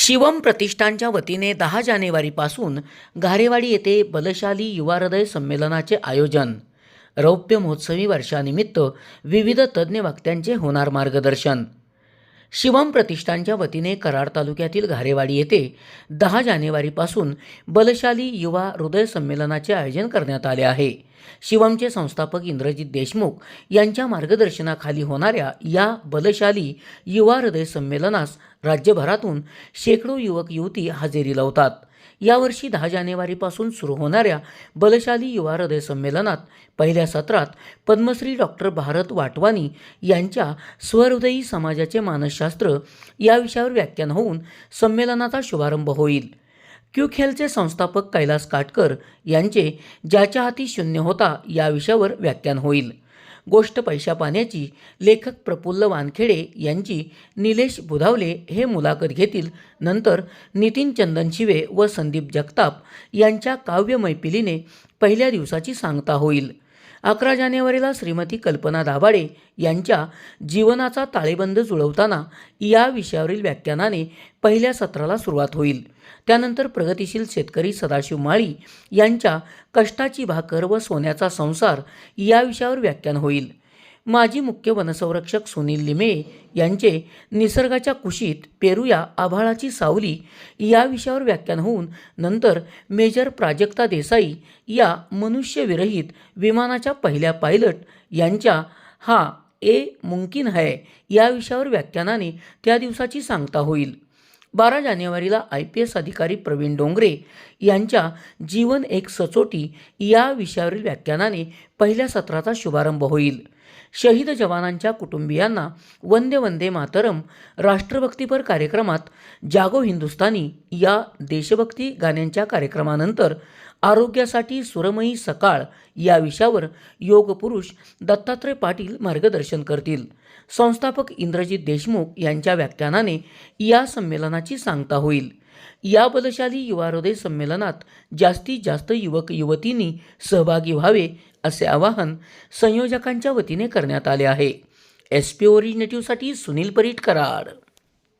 शिवम प्रतिष्ठानच्या वतीने दहा जानेवारीपासून घारेवाडी येथे बलशाली युवा हृदय संमेलनाचे आयोजन. रौप्य महोत्सवी वर्षानिमित्त विविध तज्ज्ञ वक्त्यांचे होणार मार्गदर्शन. शिवम प्रतिष्ठानच्या वतीने कराड तालुक्यातील घारेवाडी येथे दहा जानेवारीपासून बलशाली युवा हृदय संमेलनाचे आयोजन करण्यात आले आहे. शिवमचे संस्थापक इंद्रजित देशमुख यांच्या मार्गदर्शनाखाली होणाऱ्या या बलशाली युवा हृदय संमेलनास राज्यभरातून शेकडो युवक युवती हजेरी लावतात. यावर्षी दहा जानेवारीपासून सुरू होणाऱ्या बलशाली युवा हृदय संमेलनात पहिल्या सत्रात पद्मश्री डॉक्टर भारत वाटवानी यांच्या स्वहृदयी समाजाचे मानसशास्त्र या विषयावर व्याख्यान होऊन संमेलनाचा शुभारंभ होईल. क्यूखेलचे संस्थापक कैलास काटकर यांचे ज्याच्या हाती शून्य होता या विषयावर व्याख्यान होईल. गोष्ट पैशा पाण्याची लेखक प्रफुल्ल वानखेडे यांची निलेश बुधावले हे मुलाखत घेतील. नंतर नितीन चंदन शिवे व संदीप जगताप यांच्या काव्य मैफिलीने पहिल्या दिवसाची सांगता होईल. अकरा जानेवारीला श्रीमती कल्पना दाभाडे यांच्या जीवनाचा ताळेबंद जुळवताना या विषयावरील व्याख्यानाने पहिल्या सत्राला सुरुवात होईल. त्यानंतर प्रगतिशील शेतकरी सदाशिव माळी यांच्या कष्टाची भाकर व सोन्याचा संसार या विषयावर व्याख्यान होईल. माजी मुख्य वनसंरक्षक सुनील लिमे यांचे निसर्गाच्या कुशीत पेरूया आभाळाची सावली या विषयावर व्याख्यान होऊन नंतर मेजर प्राजक्ता देसाई या मनुष्यविरहित विमानाच्या पहिल्या पायलट यांच्या हा ए मुमकिन है या विषयावर व्याख्यानाने त्या दिवसाची सांगता होईल. बारा जानेवारीला आय पी एस अधिकारी प्रवीण डोंगरे यांच्या जीवन एक सचोटी या विषयावरील व्याख्यानाने पहिल्या सत्राचा शुभारंभ होईल. शहीद जवानांच्या कुटुंबियांना वंदे वंदे मातरम राष्ट्रभक्तीपर कार्यक्रमात जागो हिंदुस्तानी या देशभक्ती गाण्यांच्या कार्यक्रमानंतर आरोग्यासाठी सुरमयी सकाळ या विषयावर योगपुरुष दत्तात्रय पाटील मार्गदर्शन करतील. संस्थापक इंद्रजित देशमुख यांच्या व्याख्यानाने या संमेलनाची सांगता होईल. या बलशाली युवा हृदय संमेलनात जास्तीत जास्त युवक युवतींनी सहभागी व्हावे असे आवाहन संयोजकांच्या वतीने करण्यात आले आहे. एस पी ओरिजिनेटिव्हसाठी सुनील परीट कराड.